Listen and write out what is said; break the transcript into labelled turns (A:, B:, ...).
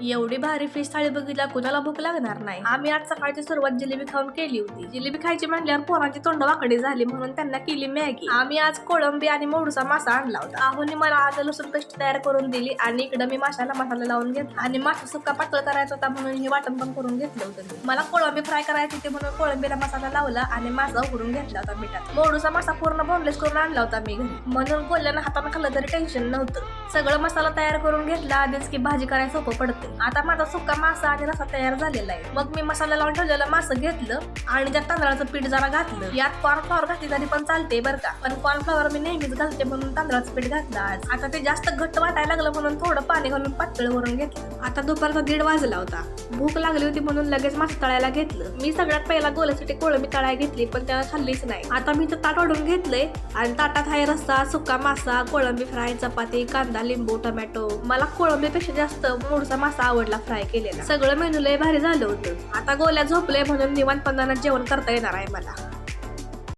A: एवढी भारी फिश थाळी बघितल्या कुणाला भूक लागणार नाही. आम्ही आज सकाळची सुरुवात जिलेबी खाऊन केली होती. जिलेबी खायची म्हणल्यावर पोरांची तोंड वाकडी झाली म्हणून त्यांना केली मॅगी. आम्ही आज कोळंबी आणि मोडूचा मासा आणला होता. आहोनी मला आज लसूण पेस्ट तयार करून दिली आणि इकडं मी माशाला मसाला लावून घेतला. आणि मासा सुक्का पातळ करायचा होता म्हणून हे वाटण पण करून घेतलं होतं मला कोळंबी फ्राय करायची होती म्हणून कोळंबीला मसाला लावला आणि मासा उघडून घेतला होता मिठात. मोडूचा मासा पूर्ण बोनलेस करून आणला होता मी घरी. म्हणून कोल्ह्यानं हातानं खाल्लं तरी टेन्शन नव्हतं. सगळं मसाला तयार करून घेतला आधीच की भाजी करायला सोपं पडते आता माझा सुका मासा आणि रसा तयार झालेला आहे. मग मी मसाला लावून ठेवलेलं मासं घेतलं आणि त्यात तांदळाचं पीठ जरा घातलं. यात कॉर्नफ्लॉवर घातली तरी पण चालते बरं का. पण कॉर्नफ्लॉवर मी नेहमीच घालते म्हणून तांदळाचं पीठ घातलं आज. आता ते जास्त घट्ट वाटायला लागलं म्हणून थोडं पाणी घालून पातळ वरून घेतलं. आता दुपारचा दीड वाजला होता. भूक लागली होती म्हणून लगेच मासा तळायला घेतलं. मी सगळ्यात पहिला गोल्यासाठी कोळंबी तळाय घेतली पण त्याला खाल्लीच नाही. आता मी तर ताट ओढून घेतलंय आणि ताटात आहे रस्सा सुका मासा कोळंबी फ्राय चपाती कांदा लिंबू टोमॅटो. मला कोळंबीपेक्षा जास्त मोडसा मासा आवडला फ्राय केलेला. सगळं मेनू लय भारी झालं होतं. आता गोल्या झोपले म्हणून निवांतपणानं जेवण करता येणार आहे मला.